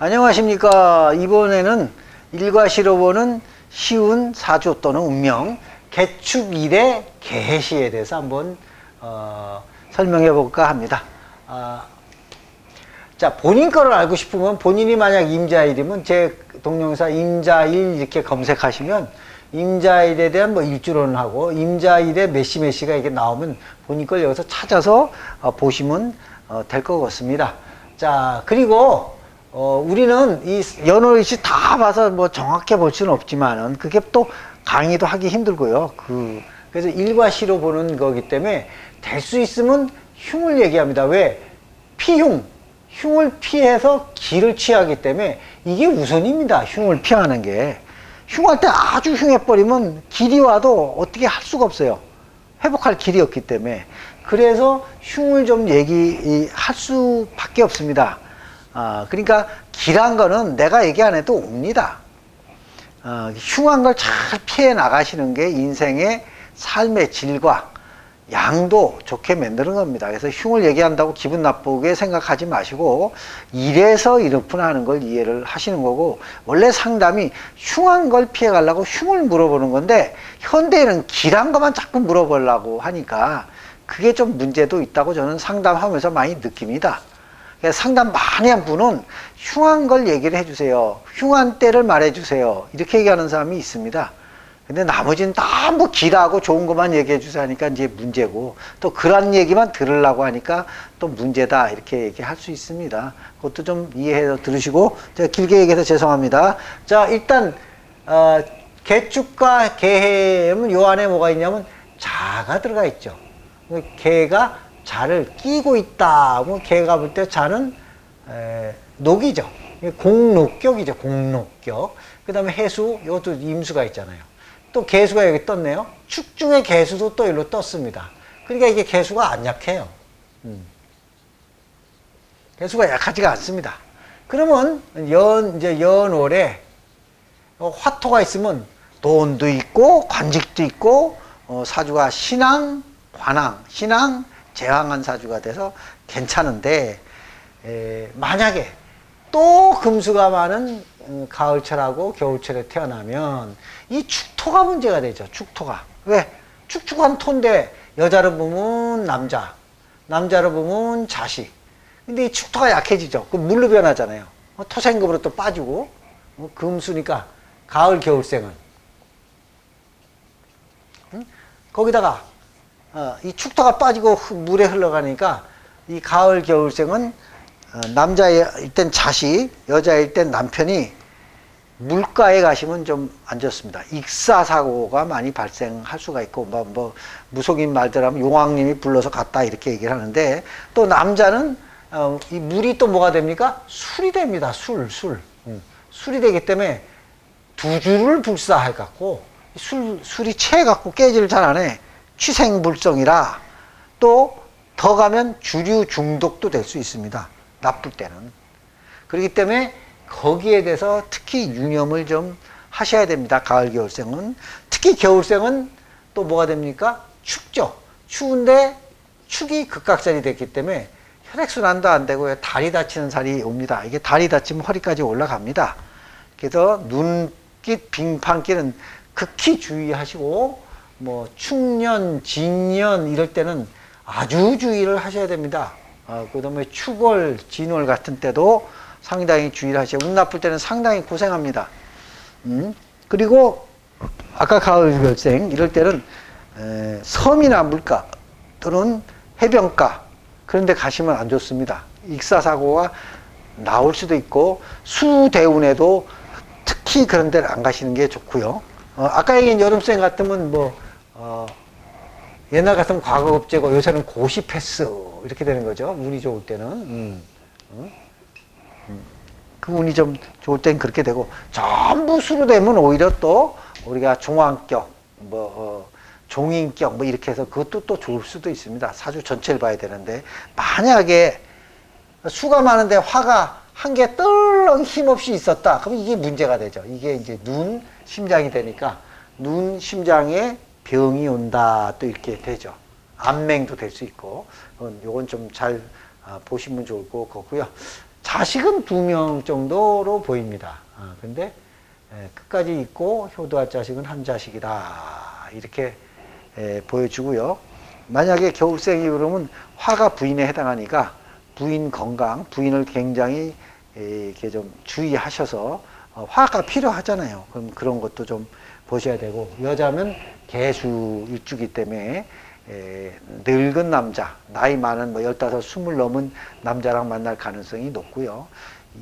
안녕하십니까. 이번에는 일과시로 보는 쉬운 사주 또는 운명, 개축 일의 개시에 대해서 한번 어, 설명해 볼까 합니다. 아, 자, 본인 거를 알고 싶으면 본인이 만약 임자일이면 제 동영상 임자일 이렇게 검색하시면 임자일에 대한 뭐 일주론 하고 임자일에 몇시 몇 시가 이렇게 나오면 본인 걸 여기서 찾아서 어, 보시면 어, 될것 같습니다. 자, 그리고 어, 우리는 이 연월일치 다 봐서 뭐 정확해 볼 수는 없지만은 그게 또 강의도 하기 힘들고요. 그, 그래서 일과 시로 보는 거기 때문에 될 수 있으면 흉을 얘기합니다. 왜? 피흉. 흉을 피해서 기를 취하기 때문에 이게 우선입니다. 흉을 피하는 게. 흉할 때 아주 흉해버리면 길이 와도 어떻게 할 수가 없어요. 회복할 길이 없기 때문에. 그래서 흉을 좀 얘기할 수밖에 없습니다. 아, 그러니까 길한 거는 내가 얘기 안 해도 옵니다. 어, 흉한 걸 잘 피해 나가시는 게 인생의 삶의 질과 양도 좋게 만드는 겁니다. 그래서 흉을 얘기한다고 기분 나쁘게 생각하지 마시고 이래서 이렇구나 하는 걸 이해를 하시는 거고 원래 상담이 흉한 걸 피해 가려고 흉을 물어보는 건데 현대에는 길한 것만 자꾸 물어보려고 하니까 그게 좀 문제도 있다고 저는 상담하면서 많이 느낍니다. 그래서 상담 많이 한 분은 흉한 걸 얘기를 해주세요. 흉한 때를 말해주세요. 이렇게 얘기하는 사람이 있습니다. 근데 나머지는 다뭐 길하고 좋은 것만 얘기해 주세요 하니까 이제 문제고 또 그런 얘기만 들으려고 하니까 또 문제다 이렇게 얘기할 수 있습니다. 그것도 좀 이해해서 들으시고 제가 길게 얘기해서 죄송합니다. 자 일단 어, 개축과 개해는 요 안에 뭐가 있냐면 자가 들어가 있죠. 개가 자를 끼고 있다. 뭐 개가 볼 때 자는 에, 녹이죠. 공록격이죠. 공록격. 그 다음에 해수, 이것도 임수가 있잖아요. 또 개수가 여기 떴네요. 축중의 개수도 또 일로 떴습니다. 그러니까 이게 개수가 안 약해요. 음. 개수가 약하지가 않습니다. 그러면 연, 이제 연월에 어, 화토가 있으면 돈도 있고 관직도 있고 어, 사주가 신앙, 관왕, 신앙, 제왕한 사주가 돼서 괜찮은데 에, 만약에 또 금수가 많은 음, 가을철하고 겨울철에 태어나면 이 축토가 문제가 되죠. 축토가. 왜? 축축한 토인데 여자를 보면 남자, 남자를 보면 자식. 근데 이 축토가 약해지죠. 그 물로 변하잖아요. 어, 토생금으로 또 빠지고 어, 금수니까 가을 겨울생은 응? 거기다가 어, 이 축토가 빠지고 흐- 물에 흘러가니까 이 가을 겨울생은 어, 남자일 땐 자식, 여자일 땐 남편이 물가에 가시면 좀 안 좋습니다. 익사 사고가 많이 발생할 수가 있고 뭐, 뭐 무속인 말들하면 용왕님이 불러서 갔다 이렇게 얘기를 하는데 또 남자는 어, 이 물이 또 뭐가 됩니까? 술이 됩니다. 술, 술. 음. 술이 되기 때문에 두 줄을 불사해 갖고 술 술이 취해 갖고 깨지를 잘안 해. 취생불성이라 또 더 가면 주류 중독도 될 수 있습니다. 나쁠 때는. 그렇기 때문에 거기에 대해서 특히 유념을 좀 하셔야 됩니다. 가을 겨울생은 특히 겨울생은 또 뭐가 됩니까? 춥죠. 추운데 축이 극각살이 됐기 때문에 혈액순환도 안 되고 다리 다치는 살이 옵니다. 이게 다리 다치면 허리까지 올라갑니다. 그래서 눈깃, 빙판길은 극히 주의하시고 뭐 축년, 진년 이럴 때는 아주 주의를 하셔야 됩니다. 아, 그 다음에 축월, 진월 같은 때도 상당히 주의를 하셔야 운 나쁠 때는 상당히 고생합니다. 음? 그리고 아까 가을 결생 이럴 때는 에, 섬이나 물가 또는 해변가 그런 데 가시면 안 좋습니다. 익사사고가 나올 수도 있고 수대운에도 특히 그런 데를 안 가시는 게 좋고요. 어, 아까 얘기한 여름생 같으면 뭐 어, 옛날 같으면 과거 급제고 요새는 고시 패스 이렇게 되는 거죠. 운이 좋을 때는. 음. 음. 음. 그 운이 좀 좋을 땐 그렇게 되고 전부 수로 되면 오히려 또 우리가 종황격, 뭐 어, 종인격 뭐 이렇게 해서 그것도 또 좋을 수도 있습니다. 사주 전체를 봐야 되는데 만약에 수가 많은데 화가 한 개 떨렁 힘없이 있었다. 그럼 이게 문제가 되죠. 이게 이제 눈, 심장이 되니까 눈, 심장에 병이 온다. 또 이렇게 되죠. 안맹도 될 수 있고. 어, 요건 좀 잘 보시면 좋을 것 같고요. 자식은 두 명 정도로 보입니다. 아, 근데 에, 끝까지 있고 효도할 자식은 한 자식이다. 이렇게 에, 보여주고요. 만약에 겨울생이 그러면 화가 부인에 해당하니까 부인 건강, 부인을 굉장히 에, 이렇게 좀 주의하셔서 어, 화가 필요하잖아요. 그럼 그런 것도 좀 보셔야 되고 여자면 개수 일주기 때문에 에, 늙은 남자, 나이 많은 뭐 열다섯, 스물 넘은 남자랑 만날 가능성이 높고요.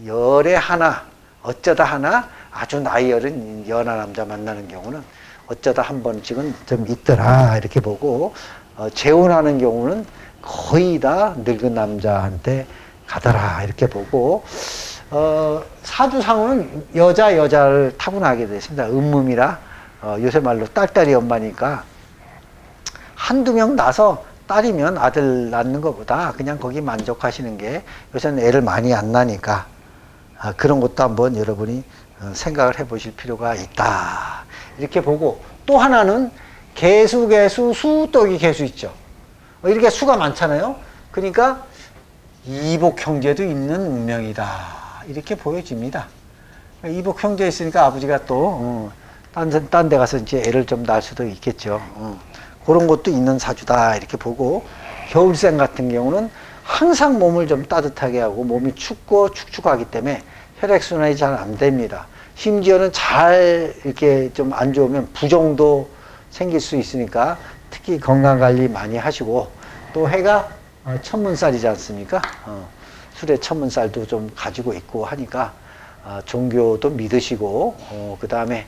열에 하나, 어쩌다 하나 아주 나이 어린 연하 남자 만나는 경우는 어쩌다 한 번씩은 좀 있더라 이렇게 보고 어, 재혼하는 경우는 거의 다 늙은 남자한테 가더라 이렇게 보고 어, 사주상은 여자 여자를 타고나게 됐습니다. 음음이라 어, 요새 말로 딸딸이 엄마니까 한두 명 나서 딸이면 아들 낳는 것보다 그냥 거기 만족하시는 게 요새는 애를 많이 안 나니까 아, 그런 것도 한번 여러분이 어, 생각을 해 보실 필요가 있다. 이렇게 보고 또 하나는 개수, 개수, 수, 떡이 개수 있죠. 어, 이렇게 수가 많잖아요. 그러니까 이복 형제도 있는 운명이다. 이렇게 보여집니다. 이복 형제 있으니까 아버지가 또, 어, 딴, 데- 딴데 가서 이제 애를 좀 낳을 수도 있겠죠. 어. 그런 것도 있는 사주다. 이렇게 보고, 겨울생 같은 경우는 항상 몸을 좀 따뜻하게 하고 몸이 춥고 축축하기 때문에 혈액순환이 잘 안 됩니다. 심지어는 잘 이렇게 좀 안 좋으면 부종도 생길 수 있으니까 특히 건강 관리 많이 하시고 또 해가 어, 천문살이지 않습니까? 어, 술에 천문살도 좀 가지고 있고 하니까 어, 종교도 믿으시고 어, 그 다음에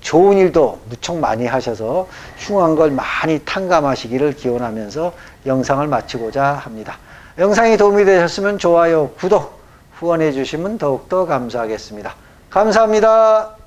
좋은 일도 무척 많이 하셔서 흉한 걸 많이 탕감하시기를 기원하면서 영상을 마치고자 합니다. 영상이 도움이 되셨으면 좋아요, 구독, 후원해 주시면 더욱더 감사하겠습니다. 감사합니다.